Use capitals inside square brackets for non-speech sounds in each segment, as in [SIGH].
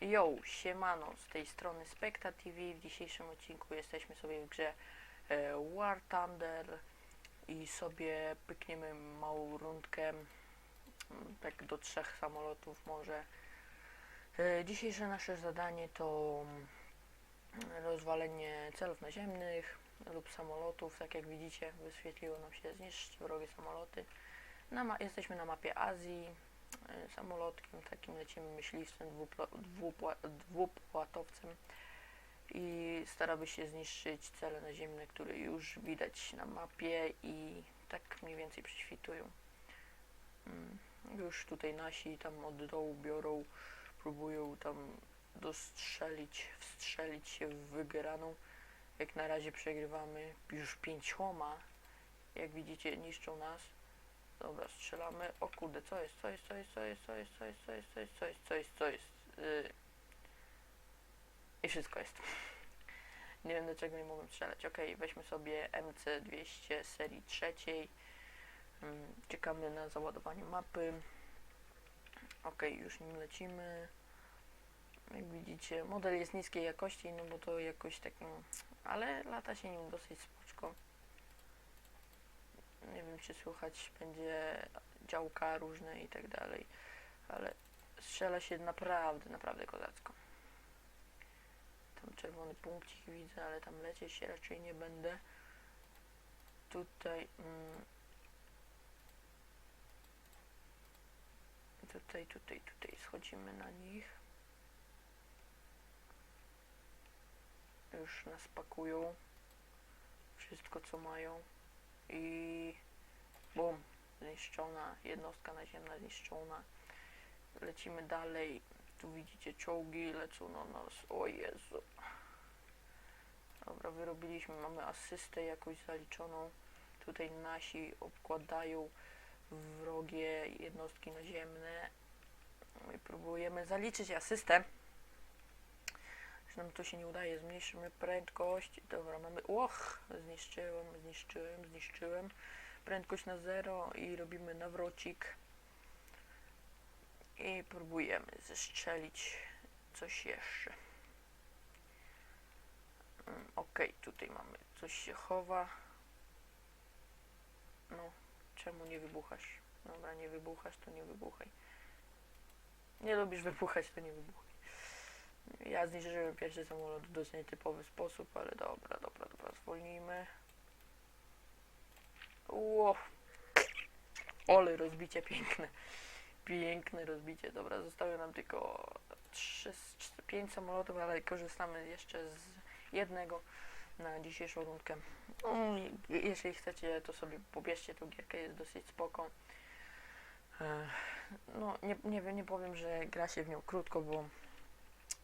Yo, siemano, z tej strony Specta TV. W dzisiejszym odcinku jesteśmy sobie w grze e, War Thunder i sobie pykniemy małą rundkę, mm, tak do trzech samolotów może. E, dzisiejsze nasze zadanie to mm, rozwalenie celów naziemnych lub samolotów. Tak jak widzicie, wyświetliło nam się zniszczyć wrogie samoloty. Na jesteśmy na mapie Azji, samolotkiem takim lecimy myśliwcem dwupłatowcem i staramy się zniszczyć cele naziemne, które już widać na mapie i tak mniej więcej prześwitują. Mm, Już tutaj nasi tam od dołu biorą, próbują tam dostrzelić, wstrzelić się w wygraną. Jak na razie przegrywamy już pięcioma. Jak widzicie, niszczą nas. Dobra, strzelamy. O kurde, co jest, co jest, co jest, co jest, co jest, co jest, co jest, co jest, co jest, co jest, co jest. Yy. I wszystko jest. Nie wiem dlaczego nie mogłem strzelać. Ok, weźmy sobie MC200 serii trzeciej. Mm, Czekamy na załadowanie mapy. Ok, już nim lecimy. Jak widzicie, model jest niskiej jakości, no bo to jakoś takim, ale lata się nim dosyć spoczko. Nie wiem, czy słychać będzie działka różne i tak dalej, ale strzela się naprawdę, naprawdę kozacko. Tam czerwony punkcik widzę, ale tam lecieć się raczej nie będę. Tutaj, mm, tutaj, tutaj, tutaj schodzimy na nich. Już nas pakują. Wszystko co mają. I bum, zniszczona, jednostka naziemna zniszczona. Lecimy dalej. Tu widzicie czołgi lecą na nas. O Jezu. Dobra, wyrobiliśmy, mamy asystę jakoś zaliczoną. Tutaj nasi obkładają wrogie jednostki naziemne. My próbujemy zaliczyć asystę. Nam to się nie udaje. Zmniejszymy prędkość. Dobra, mamy. Och, zniszczyłem, zniszczyłem, zniszczyłem. Prędkość na zero i robimy nawrocik. I próbujemy zestrzelić coś jeszcze. Mm, Okej, tutaj mamy. Coś się chowa. No, czemu nie wybuchasz? Dobra, nie wybuchasz, to nie wybuchaj. Nie lubisz wybuchać, to nie wybuchaj. Ja zniszczyłem pierwszy samolot w dość nietypowy sposób, ale dobra, dobra, dobra, zwolnijmy. Ło! Ole, rozbicie piękne. Piękne rozbicie. Dobra, zostały nam tylko 3, 5 samolotów, ale korzystamy jeszcze z jednego na dzisiejszą rundkę. No, i jeżeli chcecie, to sobie pobierzcie tą gierkę, jest dosyć spoko. No, nie, nie nie powiem, że gra się w nią krótko, bo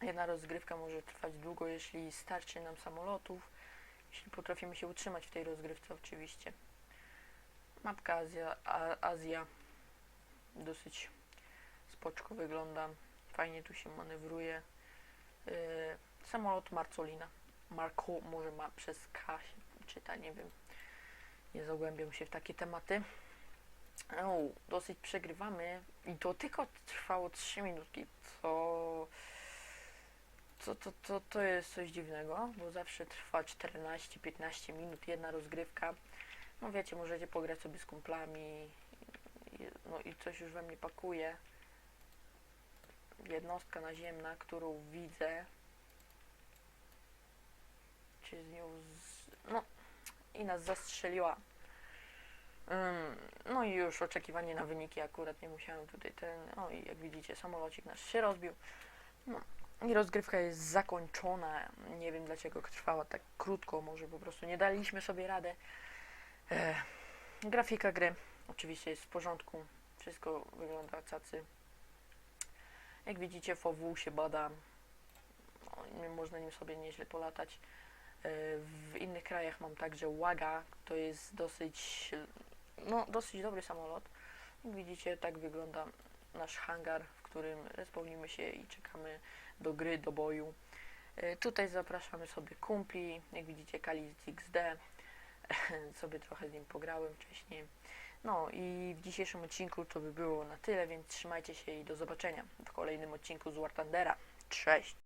jedna rozgrywka może trwać długo, jeśli starczy nam samolotów, jeśli potrafimy się utrzymać w tej rozgrywce oczywiście. Mapka Azja, A, Azja dosyć spoczko wygląda, fajnie tu się manewruje. Yy, samolot Marcolina, Marco może ma przez K się czyta, nie wiem, nie zagłębiam się w takie tematy. O, dosyć przegrywamy i to tylko trwało 3 minutki, co to, to, to, to jest coś dziwnego, bo zawsze trwa 14-15 minut jedna rozgrywka. No wiecie, możecie pograć sobie z kumplami, no i coś już we mnie pakuje. Jednostka naziemna, którą widzę. Czy z nią z... No i nas zastrzeliła. No i już oczekiwanie na wyniki akurat nie musiałem tutaj ten. No i jak widzicie, samolocik nasz się rozbił. No, i rozgrywka jest zakończona. Nie wiem dlaczego trwała tak krótko, może po prostu nie daliśmy sobie radę. E, grafika gry oczywiście jest w porządku. Wszystko wygląda cacy. Jak widzicie, FOW się bada. No, można nim sobie nieźle polatać. E, w innych krajach mam także Łaga, to jest dosyć, no, dosyć dobry samolot. Jak widzicie, tak wygląda nasz hangar, którym respawnimy się i czekamy do gry, do boju. E, Tutaj zapraszamy sobie kumpli, jak widzicie Kali z XD, [LAUGHS] sobie trochę z nim pograłem wcześniej. No i w dzisiejszym odcinku to by było na tyle, więc trzymajcie się i do zobaczenia w kolejnym odcinku z War Thundera. Cześć!